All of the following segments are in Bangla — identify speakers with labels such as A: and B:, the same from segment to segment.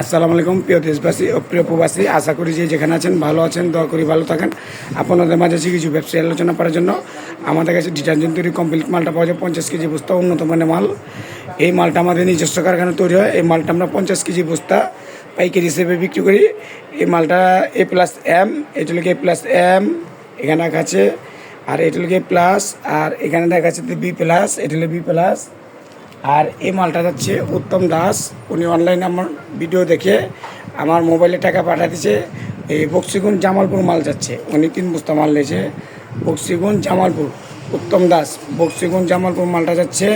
A: আসসালামু আলাইকুম, প্রিয় দেশবাসী ও প্রিয় প্রবাসী। আশা করি যে যেখানে আছেন ভালো আছেন, দয়া করি ভালো থাকেন। আপনাদের মাঝে আছে কিছু ব্যবসায়ী আলোচনা করার জন্য। আমাদের কাছে ডিটারজেন্ট তৈরি কমপ্লিট মালটা পাওয়া যায় পঞ্চাশ কেজি বস্তা, উন্নত মানের মাল। এই মালটা আমাদের নিজস্ব কারখানা তৈরি হয়। এই মালটা আমরা পঞ্চাশ কেজি বস্তা পাইকারি হিসেবে বিক্রি করি। এই মালটা এ প্লাস এম এটা এ প্লাস এম এখানে আছে, আর এটা প্লাস আর এখানে দেখা যাচ্ছে বি প্লাস এটা হলো বি প্লাস আর এই মালটা যাচ্ছে উত্তম দাস। উনি অনলাইনে আমার ভিডিও দেখে আমার মোবাইলে টাকা পাঠিয়ে দিচ্ছে এই বক্সিগুন জামালপুর মাল যাচ্ছে। উনি তিন বস্তা মাল নিয়েছে। বক্সিগুন জামালপুর, উত্তম দাস বক্সিগুন জামালপুর মালটা যাচ্ছে।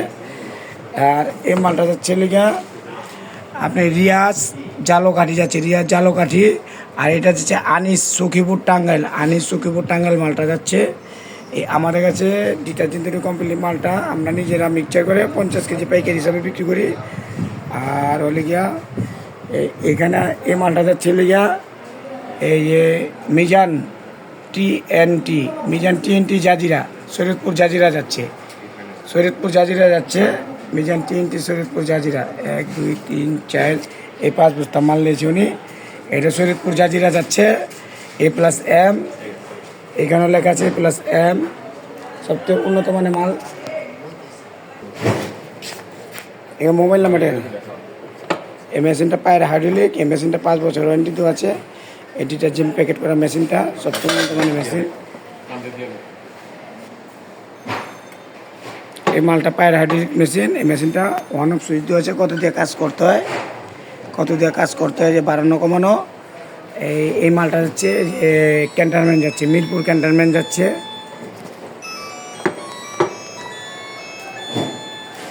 A: আর এই মালটা যাচ্ছে লিগা আপনি রিয়াজ জালোকাঠি যাচ্ছে, রিয়াজ জালোকাঠি। আর এটা যাচ্ছে আনিস সখীপুর টাঙ্গাইল, আনিস সখীপুর টাঙ্গাইল মালটা যাচ্ছে। আমাদের কাছে ডিটারজেন্টের কোম্পানির মালটা আমরা নিজেরা মিক্সচার করে পঞ্চাশ কেজি পাইকারি হিসাবে বিক্রি করি। আর হলে গিয়া এখানে এই মালটা যাচ্ছে গিয়া, এই যে Mizan T N T, Mizan T N T Zajira Shariatpur Zajira যাচ্ছে। শরীয়তপুর জাজিরা যাচ্ছে, মিজান তিনটি শরীয়তপুর জাজিরা। এক, দুই, তিন, চার, এই পাঁচ বস্তা মাল নিয়েছে উনি। এটা শরীয়তপুর জাজিরা যাচ্ছে, এ প্লাস এম এখানেও লেখা আছে প্লাস এম সবচেয়ে উন্নত মানের মাল। এখানে মোবাইল নাম্বার এই মেশিনটা পায়ের হাইড্রোলিক এই মেশিনটা পাঁচ বছর ওয়ারেন্টি তো আছে। এই ডিটারজেন্ট প্যাকেট করা মেশিনটা সবচেয়ে উন্নত মানের মেশিন এই মালটা পায়ের হাইড্রোলিক মেশিন এই মেশিনটা ওয়ান অফ সুইচ দেওয়া আছে কত দিয়ে কাজ করতে হয়? কত দিয়ে কাজ করতে হয় যে বাড়ানো কমানো? এই এই মালটা যাচ্ছে যে ক্যান্টারমেন্ট যাচ্ছে, মিরপুর ক্যান্টনমেন্ট যাচ্ছে।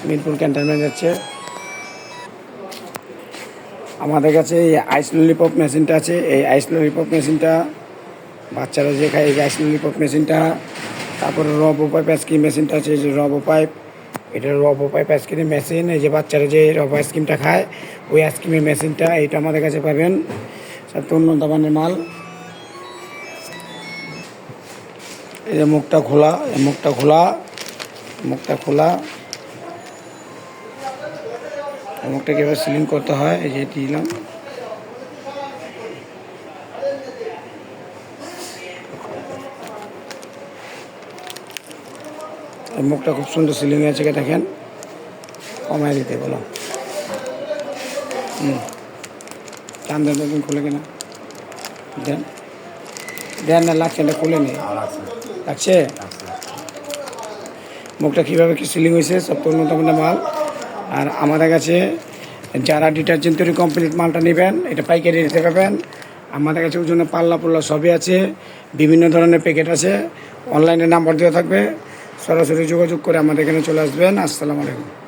A: মিরপুর ক্যান্টারমেন্ট যাচ্ছে। আমাদের কাছে এই আইস ললিপপ মেশিনটা আছে, এই আইস ললিপপ মেশিনটা, বাচ্চারা যে খায় এই আইস ললিপপ মেশিনটা। তারপরে রবো পাইপ আইসক্রিম মেশিনটা আছে, এই যে রবো পাইপ। এটা রবো পাইপ আইসক্রিম মেশিন, এই যে বাচ্চারা যে রবো আইসক্রিমটা খায়, ওই আইসক্রিমের মেশিনটা, এইটা আমাদের কাছে পাবেন। সবচেয়ে উন্নত মানের মাল। এই যে মুখটা খোলা, এই মুখটা খোলা মুখটা খোলা। এই মুখটা কীভাবে সিলিং করতে হয়, এই যে দিলাম। মুখটা খুব সুন্দর সিলিং আছে দেখেন। কমায় দিতে বলো। হুম। টান দেন দেখুন খুলে কিনা। দেন। দেন না লাগছে এটা খুলে নি। লাগছে? মুখটা কীভাবে কি সিলিং হয়েছে সব তো উন্নত মানের মাল। আর আমাদের কাছে যারা ডিটারজেন্ট তৈরি কমপ্লিট মালটা নেবেন এটা পাইকারি রেটে পাবেন। আমাদের কাছে ওজনে পাল্লা পোল্লা সবই আছে বিভিন্ন ধরনের প্যাকেট আছে। অনলাইনে নাম্বার দেওয়া থাকবে। সরাসরি যোগাযোগ করে আমাদের এখানে চলে আসবেন। আসসালামু আলাইকুম।